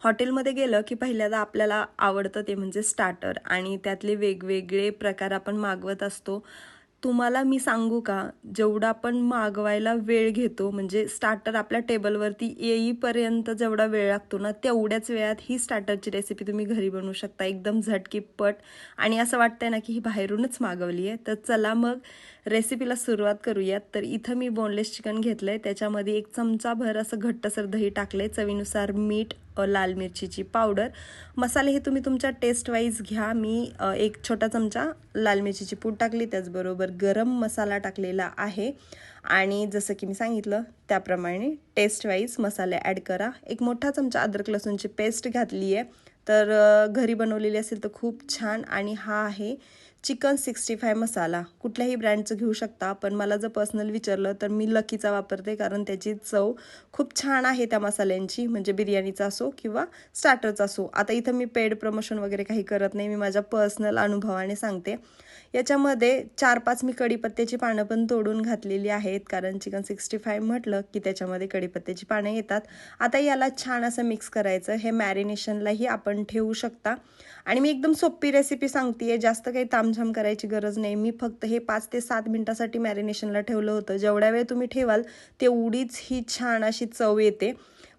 हॉटेलमध्ये गेलं की पहिल्यांदा आपल्याला आवडतं ते म्हणजे स्टार्टर आणि त्यातले वेगवेगळे प्रकार आपण मागवत असतो. तुम्हाला मी सांगू का? जेवढा आपण मागवायला वेळ घेतो म्हणजे स्टार्टर आपल्या टेबलवरती येईपर्यंत जेवढा वेळ लागतो ना तेवढ्याच वेळात ही स्टार्टरची रेसिपी तुम्ही घरी बनवू शकता. एकदम झटकीपट आणि असं वाटतंय ना की ही बाहेरूनच मागवली आहे. तर चला मग रेसिपीला सुरुवात करूयात. तर इथं मी बोनलेस चिकन घेतलं आहे त्याच्यामध्ये एक चमचाभर असं घट्टसर दही टाकलं आहे चवीनुसार मीठ लाल मिरचीची पावडर. मसाले हे तुम्ही तुमच्या टेस्ट वाईज घ्या. मी एक छोटा चमचा लाल मिरचीची पूड टाकली. त्याचबरोबर गरम मसाला टाकलेला आहे. आणि जसं की मी सांगितलं त्याप्रमाणे टेस्ट वाईज मसाले ॲड करा. एक मोठा चमचा अद्रक लसूणची पेस्ट घातली आहे तर घरी बनवलेली असेल तर खूप छान आणि हा आहे चिकन सिक्स्टी फाय मसाला. कुठल्याही ब्रँडचं घेऊ शकता पण मला जर पर्सनल विचारलं तर मी लकीचा वापरते कारण त्याची चव खूप छान आहे त्या मसाल्यांची म्हणजे बिर्याणीचा असो किंवा स्टार्टरचा असो. आता इथं मी पेड प्रमोशन वगैरे काही करत नाही मी माझ्या पर्सनल अनुभवाने सांगते. याच्यामध्ये चार पाच मी कढीपत्त्याची पानं पण तोडून घातलेली आहेत कारण चिकन सिक्स्टी फाय म्हटलं की त्याच्यामध्ये कढीपत्त्याची पानं येतात. आता याला छान असं मिक्स करायचं हे मॅरिनेशनलाही आपण ठेवू शकता. आणि मी एकदम सोपी रेसिपी सांगते जास्त काही तामझाम करायची गरज नाही. मी फक्त हे पाच ते सात मिनटासाठी मॅरिनेशनला ठेवलं होतं. जेवढ्या वेळ तुम्ही ठेवाल तेवढीच ही छान अशी चव येते.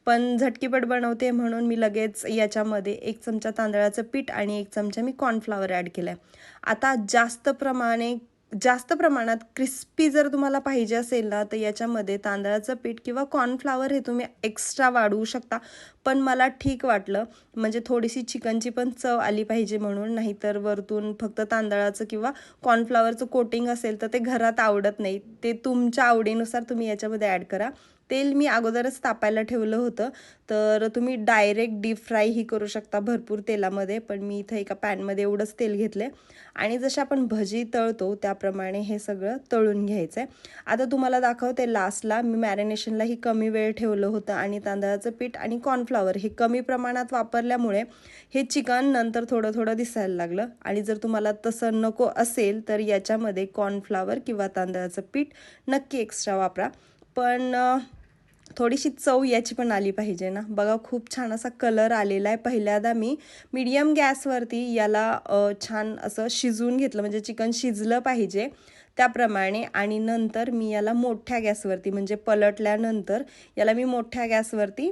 पण झटकीपट बनवते म्हणून मी लगेच याच्यामध्ये एक चमचा तांदळाचं पीठ आणि एक चमचा मी कॉर्नफ्लावर ॲड केला आहे आता जास्त प्रमाणे जास्त प्रमाणात क्रिस्पी जर तुम्हाला पाहिजे असेल ना तर याच्यामध्ये तांदळाचं पीठ किंवा कॉर्नफ्लावर हे तुम्ही एक्स्ट्रा वाढवू शकता. पण मला ठीक वाटलं. म्हणजे थोडीशी चिकनची पण चव आली पाहिजे म्हणून. नाहीतर वरतून फक्त तांदळाचं किंवा कॉर्नफ्लावरचं कोटिंग असेल तर ते घरात आवडत नाही. ते तुमच्या आवडीनुसार तुम्ही याच्यामध्ये ॲड करा. तेल मी अगोदरच तापायला ठेवलं होतं. तर तुम्ही डायरेक्ट डीप फ्रायही करू शकता भरपूर तेलामध्ये पण मी इथं एका पॅनमध्ये एवढंच तेल घेतलं आणि जसे आपण भजी तळतो त्याप्रमाणे हे सगळं तळून घ्यायचं आहे आता तुम्हाला दाखवते लास्टला मी मॅरिनेशनलाही कमी वेळ ठेवलं होतं आणि तांदळाचं पीठ आणि कॉर्नफ्लॉवर हे कमी प्रमाणात वापरल्यामुळे हे चिकन नंतर थोडं थोडं दिसायला लागलं. आणि जर तुम्हाला तसं नको असेल तर याच्यामध्ये कॉर्नफ्लॉवर किंवा तांदळाचं पीठ नक्की एक्स्ट्रा वापरा. पण थोडीशी चव याची पण आली पाहिजे ना. बघा खूप छान असा कलर आलेला आहे. पहिल्यांदा मी मीडियम गॅसवरती याला छान असं शिजवून घेतलं. म्हणजे चिकन शिजलं पाहिजे त्याप्रमाणे. आणि नंतर मी याला मोठ्या गॅसवरती म्हणजे पलटल्यानंतर याला मी मोठ्या गॅसवरती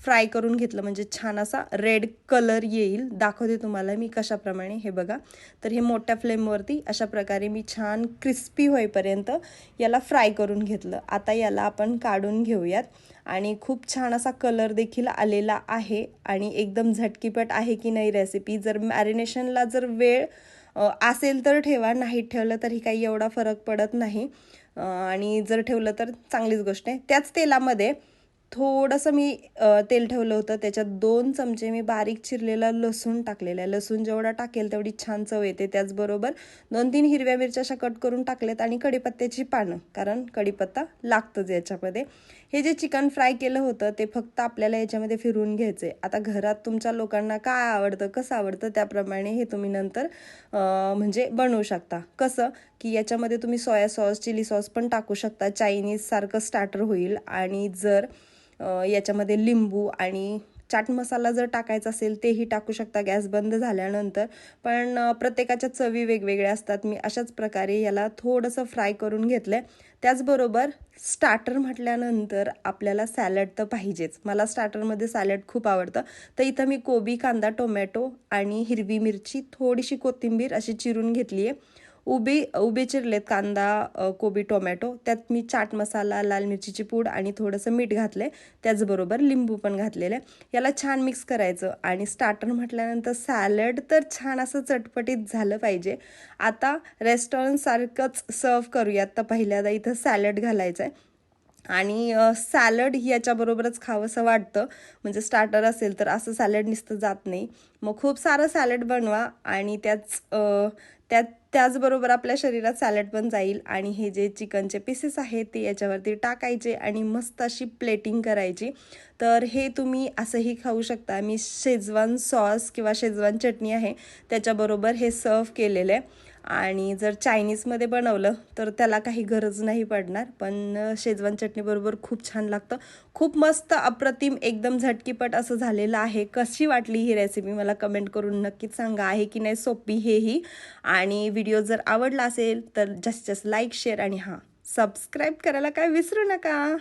फ्राय करून घेतलं. म्हणजे छान असा रेड कलर येईल. दाखवते तुम्हाला मी कशाप्रमाणे. हे बघा. तर हे मोठ्या फ्लेमवरती अशा प्रकारे मी छान क्रिस्पी होईपर्यंत याला फ्राय करून घेतलं. आता याला आपण काढून घेऊयात. आणि खूप छान असा कलर देखील आलेला आहे. आणि एकदम झटकीपट आहे की नाही रेसिपी जर मॅरिनेशनला जर वेळ असेल तर ठेवा. नाही ठेवलं तरी काही एवढा फरक पडत नाही. आणि जर ठेवलं तर चांगलीच गोष्ट आहे. त्याच तेलामध्ये थोडंसं मी तेल ठेवलं होतं. त्याच्यात दोन चमचे मी बारीक चिरलेला लसूण टाकलेला आहे. लसूण जेवढा टाकेल तेवढी छान चव येते त्याचबरोबर दोन तीन हिरव्या मिरच्या अशा कट करून टाकलेत आणि कढीपत्त्याची पानं कारण कढीपत्ता लागतंच याच्यामध्ये. हे जे चिकन फ्राय केलं होतं ते फक्त आपल्याला याच्यामध्ये फिरून घ्यायचं आहे आता घरात तुमच्या लोकांना काय आवडतं कसं आवडतं त्याप्रमाणे हे तुम्ही नंतर म्हणजे बनवू शकता. कसं की याच्यामध्ये तुम्ही सोया सॉस चिली सॉस पण टाकू शकता. चायनीज सारखं स्टार्टर होईल आणि जर याच्यामध्ये लिंबू आणि चाट मसाला जर टाकायचा असेल तेही टाकू शकता. गॅस बंद झाल्यानंतर. पण प्रत्येकाच्या चवी वेगवेगळ्या असतात. मी अशाच प्रकारे याला थोडंसं फ्राय करून घेतलं आहे त्याचबरोबर स्टार्टर म्हटल्यानंतर आपल्याला सॅलड तर पाहिजेच. मला स्टार्टरमध्ये सॅलड खूप आवडतं. तर इथं मी कोबी कांदा टोमॅटो आणि हिरवी मिरची थोडीशी कोथिंबीर अशी चिरून घेतली आहे उबे उभे चिरलेत कांदा कोबी टोमॅटो. त्यात मी चाट मसाला लाल मिरचीची पूड आणि थोडंसं मीठ घातलं आहे त्याचबरोबर लिंबू पण घातलेलं आहे. याला छान मिक्स करायचं आणि स्टार्टर म्हटल्यानंतर सॅलड तर छान असं चटपटीत झालं पाहिजे. आता रेस्टॉरंटसारखंच सर्व करूयात. तर पहिल्यांदा इथं सॅलड घालायचं आहे आणि सॅलड याच्याबरोबरच खावंसं वाटतं. म्हणजे स्टार्टर असेल तर असं सॅलड नुसतं जात नाही. मग खूप सारं सॅलड बनवा आणि त्याच त्यात त्याचबरोबर आपल्या शरीरात सॅलड पण जाईल आणि हे जे चिकनचे पीसेस आहेत ते याच्यावरती टाकायचे आणि मस्त अशी प्लेटिंग करायची. तर हे तुम्ही असंही खाऊ शकता. मी शेजवान सॉस किंवा शेजवान चटणी आहे त्याच्याबरोबर हे सर्व केलेलं आहे. आणि जर चायनीजमध्ये बनवलं तर त्याला काही गरज नाही पडणार. पण शेजवान चटणीबरोबर खूप छान लागतं. खूप मस्त अप्रतिम एकदम झटकीपट असं झालेलं आहे. कशी वाटली ही रेसिपी मला कमेंट करून नक्कीच सांगा. आहे की नाही सोपी हेही. आणि व्हिडिओ जर आवडला असेल तर जास्तीत जास्त लाईक शेअर आणि हां सबस्क्राईब करायला काय विसरू नका.